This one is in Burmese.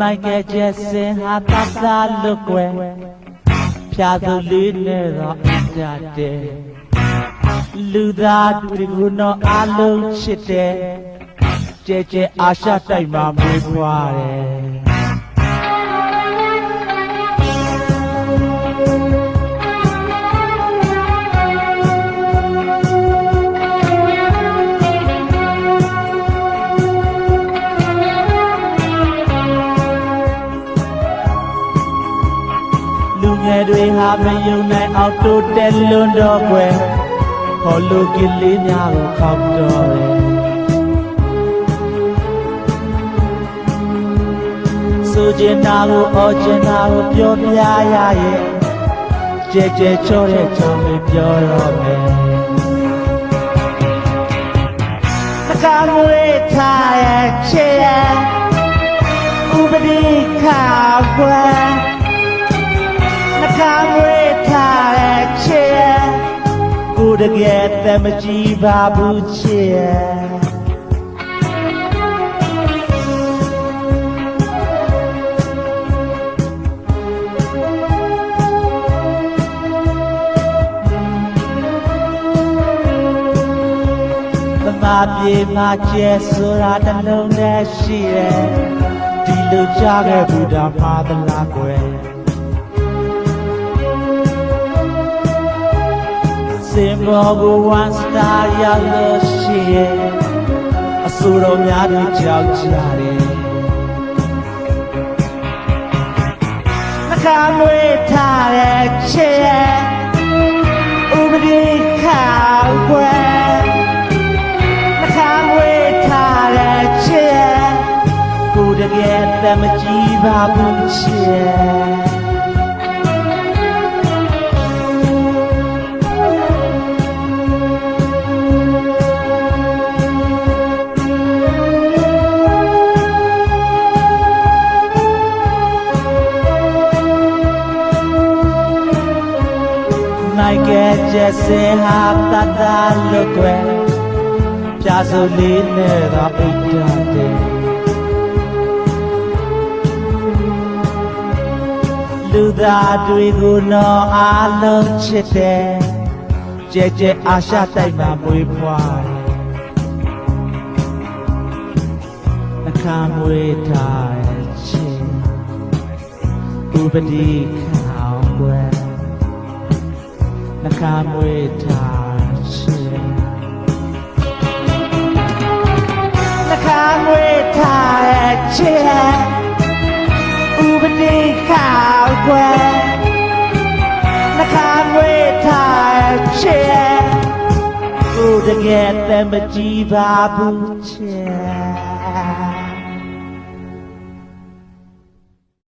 မိုက်ကယ်ဂျက်ဆင်ဟာတသားလွတ်ကွယ်ဖြာသူလေးနဲ့တော့အကြတဲ့လူသားတွေကိုတော့အလုံးချစ်တယ်ကြဲကြဲအာရှတိုက်မှာမွေးဖွားတယ် တွေဟာမယုံနိုင်အောင်တိုးတက်လွန်းတော့ကွယ်ဟောလူကလေးများကိုခောက်တော့တယ်ဆိုချင်တာကိုအော်ချင်တာကိုပြောပြရရဲ့ကြဲကြဲချောတဲ့ချောင်းလေးပြောတော့မယ်တကားမွေးထားရဲ့ချေဥပဒေခါကွ ကိုတကယ်သမကြည့်ပါဘူးချစ်သမာပြေမှာကျဲဆိုတာတစ်လုံးနဲ့ရှိတယ်ဒီလိုကြားခဲ့ဘူးတာမှာသလားကွယ် စင်ဘောကိုဝမ်စတာရောက်လို့ရှိရဲ့အဆိုတော်များတို့ကြောက်ကြတယ်နှခါမွေးထားတဲ့ချစ်ရဲ့ဥပဒေခါကွယ်နှခါမွေးထားတဲ့ချစ်ရဲ့ကိုယ်တကယ်သမကြည့်ပါဘူးချ စ်ရဲ့မိုက်ကယ်ဂျက်ဆင်ဟာတတ်တာလွတ်ကွယ်ပြာစုလေးနဲ့တော့အိတ်တတဲ့လူသားတွေကိုတော့အားလုံးချစ်တယ်ကြဲကြဲအာရှတိုက်မှာမွေးဖွားတယ်အခါမွေးထားတဲ့ချစ်ဥပဒေခေါင်ွယ် နှခါမွေးထားရှင်နှခါမွေးထားတဲ့ချစ်ဥပဒေခေါက်ွယ်နှခါမွေးထားတဲ့ချစ်ကိုတကယ်တမကြည့်ပါဘူးချစ်